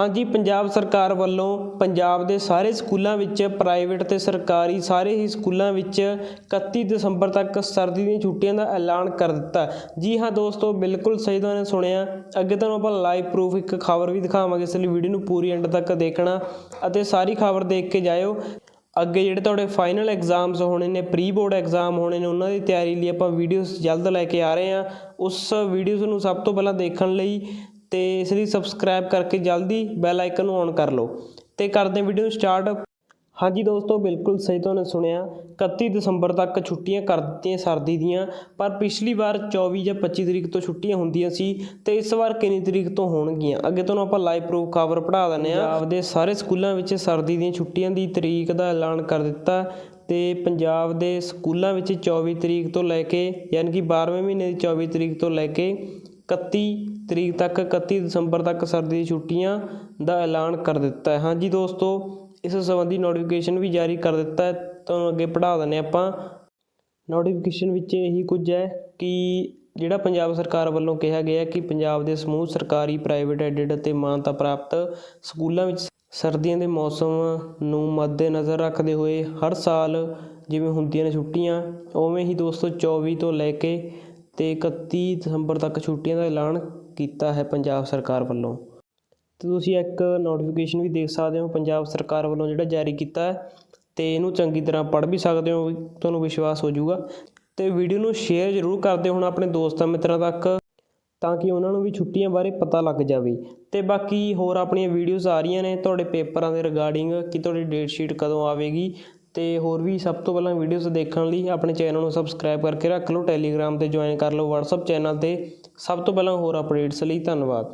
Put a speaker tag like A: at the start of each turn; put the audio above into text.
A: ਹਾਂਜੀ, ਪੰਜਾਬ ਸਰਕਾਰ ਵੱਲੋਂ ਪੰਜਾਬ ਦੇ ਸਾਰੇ ਸਕੂਲਾਂ ਵਿੱਚ ਪ੍ਰਾਈਵੇਟ ਤੇ ਸਰਕਾਰੀ ਸਾਰੇ ਹੀ ਸਕੂਲਾਂ ਵਿੱਚ 31 ਦਸੰਬਰ ਤੱਕ ਸਰਦੀ ਦੀਆਂ ਛੁੱਟੀਆਂ ਦਾ ਐਲਾਨ ਕਰ ਦਿੱਤਾ। ਜੀ ਹਾਂ ਦੋਸਤੋ, ਬਿਲਕੁਲ ਸਹੀ ਤੁਹਾਨੂੰ ਸੁਣਿਆ। ਅੱਗੇ ਤੁਹਾਨੂੰ ਆਪਾਂ ਲਾਈਵ ਪ੍ਰੂਫ ਇੱਕ ਖਬਰ ਵੀ ਦਿਖਾਵਾਂਗੇ, ਇਸ ਲਈ ਵੀਡੀਓ ਨੂੰ ਪੂਰੀ ਐਂਡ ਤੱਕ ਦੇਖਣਾ ਅਤੇ ਸਾਰੀ ਖਬਰ ਦੇਖ ਕੇ ਜਾਇਓ। ਅੱਗੇ ਜਿਹੜੇ ਤੁਹਾਡੇ ਫਾਈਨਲ ਐਗਜ਼ਾਮਸ ਹੋਣੇ ਨੇ ਪ੍ਰੀ ਬੋਰਡ ਐਗਜ਼ਾਮ ਹੋਣੇ ਨੇ, ਉਹਨਾਂ ਦੀ ਤਿਆਰੀ ਲਈ ਆਪਾਂ ਵੀਡੀਓਜ਼ ਜਲਦ ਲੈ ਕੇ ਆ ਰਹੇ ਹਾਂ। ਉਸ ਵੀਡੀਓਜ਼ ਨੂੰ ਸਭ ਤੋਂ ਪਹਿਲਾਂ ਦੇਖਣ ਲਈ ਅਤੇ ਇਸ ਲਈ ਸਬਸਕ੍ਰਾਈਬ ਕਰਕੇ ਜਲਦੀ ਬੈਲ ਆਈਕਨ ਨੂੰ ਔਨ ਕਰ ਲਓ ਅਤੇ ਕਰਦੇ ਵੀਡੀਓ ਨੂੰ ਸਟਾਰਟ ਹਾਂਜੀ ਦੋਸਤੋ, ਬਿਲਕੁਲ ਸਹੀ ਤੁਹਾਨੂੰ ਸੁਣਿਆ। 31 ਦਸੰਬਰ ਤੱਕ ਛੁੱਟੀਆਂ ਕਰ ਦਿੱਤੀਆਂ ਸਰਦੀ ਦੀਆਂ, ਪਰ ਪਿਛਲੀ ਵਾਰ 24 ਜਾਂ 25 ਤਰੀਕ ਤੋਂ ਛੁੱਟੀਆਂ ਹੁੰਦੀਆਂ ਸੀ ਤੇ ਇਸ ਵਾਰ ਕਿੰਨੀ ਤਰੀਕ ਤੋਂ ਹੋਣਗੀਆਂ? ਅੱਗੇ ਤੁਹਾਨੂੰ ਆਪਾਂ ਲਾਈਵ ਪ੍ਰੂਫ ਖਬਰ ਪੜ੍ਹਾ ਦਿੰਦੇ ਹਾਂ। ਆਪਦੇ ਸਾਰੇ ਸਕੂਲਾਂ ਵਿੱਚ ਸਰਦੀ ਦੀਆਂ ਛੁੱਟੀਆਂ ਦੀ ਤਰੀਕ ਦਾ ਐਲਾਨ ਕਰ ਦਿੱਤਾ ਤੇ ਪੰਜਾਬ ਦੇ ਸਕੂਲਾਂ ਵਿੱਚ 24 ਤਰੀਕ ਤੋਂ ਲੈ ਕੇ, ਯਾਨੀ ਕਿ 12ਵੇਂ ਮਹੀਨੇ ਦੀ 24 ਤਰੀਕ ਤੋਂ ਲੈ ਕੇ 31 ਤਰੀਕ ਤੱਕ 31 ਦਸੰਬਰ ਤੱਕ ਸਰਦੀ ਦੀ ਛੁੱਟੀਆਂ ਦਾ ਐਲਾਨ ਕਰ ਦਿੱਤਾ ਹਾਂਜੀ ਦੋਸਤੋ, ਇਸ ਸੰਬੰਧੀ ਨੋਟੀਫਿਕੇਸ਼ਨ ਵੀ ਜਾਰੀ ਕਰ ਦਿੱਤਾ ਹੈ। ਤੁਹਾਨੂੰ ਅੱਗੇ ਪੜ੍ਹਾ ਦਿੰਦੇ ਹਾਂ ਆਪਾਂ। ਨੋਟੀਫਿਕੇਸ਼ਨ ਵਿੱਚ ਇਹੀ ਕੁਝ ਹੈ ਕਿ ਜਿਹੜਾ ਪੰਜਾਬ ਸਰਕਾਰ ਵੱਲੋਂ ਕਿਹਾ ਗਿਆ ਕਿ ਪੰਜਾਬ ਦੇ ਸਮੂਹ ਸਰਕਾਰੀ ਪ੍ਰਾਈਵੇਟ ਐਡਿਡ ਅਤੇ ਮਾਨਤਾ ਪ੍ਰਾਪਤ ਸਕੂਲਾਂ ਵਿੱਚ ਸਰਦੀਆਂ ਦੇ ਮੌਸਮ ਨੂੰ ਮੱਦੇਨਜ਼ਰ ਰੱਖਦੇ ਹੋਏ ਹਰ ਸਾਲ ਜਿਵੇਂ ਹੁੰਦੀਆਂ ਨੇ ਛੁੱਟੀਆਂ, ਉਵੇਂ ਹੀ ਦੋਸਤੋ 24 ਤੋਂ ਲੈ ਕੇ ਅਤੇ ਇਕੱਤੀ ਦਸੰਬਰ ਤੱਕ ਛੁੱਟੀਆਂ ਦਾ ਐਲਾਨ ਕੀਤਾ ਹੈ ਪੰਜਾਬ ਸਰਕਾਰ ਵੱਲੋਂ। ਅਤੇ ਤੁਸੀਂ ਇੱਕ ਨੋਟੀਫਿਕੇਸ਼ਨ ਵੀ ਦੇਖ ਸਕਦੇ ਹੋ, ਪੰਜਾਬ ਸਰਕਾਰ ਵੱਲੋਂ ਜਿਹੜਾ ਜਾਰੀ ਕੀਤਾ ਹੈ ਅਤੇ ਇਹਨੂੰ ਚੰਗੀ ਤਰ੍ਹਾਂ ਪੜ੍ਹ ਵੀ ਸਕਦੇ ਹੋ, ਤੁਹਾਨੂੰ ਵਿਸ਼ਵਾਸ ਹੋ ਜਾਊਗਾ। ਤੇ ਵੀਡੀਓ ਨੂੰ ਸ਼ੇਅਰ ਜ਼ਰੂਰ ਕਰਦੇ ਹੁਣ ਆਪਣੇ ਦੋਸਤਾਂ ਮਿੱਤਰਾਂ ਤੱਕ, ਤਾਂ ਕਿ ਉਹਨਾਂ ਨੂੰ ਵੀ ਛੁੱਟੀਆਂ ਬਾਰੇ ਪਤਾ ਲੱਗ ਜਾਵੇ। ਤੇ ਬਾਕੀ ਹੋਰ ਆਪਣੀਆਂ ਵੀਡੀਓਜ਼ ਆ ਰਹੀਆਂ ਨੇ ਤੁਹਾਡੇ ਪੇਪਰਾਂ ਦੇ ਰਿਗਾਰਡਿੰਗ ਕਿ ਤੁਹਾਡੀ ਡੇਟ ਸ਼ੀਟ ਕਦੋਂ ਆਵੇਗੀ ਅਤੇ ਹੋਰ ਵੀ ਸਭ ਤੋਂ ਪਹਿਲਾਂ ਵੀਡੀਓਜ਼ ਦੇਖਣ ਲਈ ਆਪਣੇ ਚੈਨਲ ਨੂੰ ਸਬਸਕ੍ਰਾਈਬ ਕਰਕੇ ਰੱਖ ਲਓ ਟੈਲੀਗ੍ਰਾਮ ਤੇ ਜੁਆਇਨ ਕਰ ਲਓ ਵਟਸਐਪ ਚੈਨਲ ਤੇ। ਸਭ ਤੋਂ ਪਹਿਲਾਂ ਹੋਰ ਅਪਡੇਟਸ ਲਈ ਧੰਨਵਾਦ।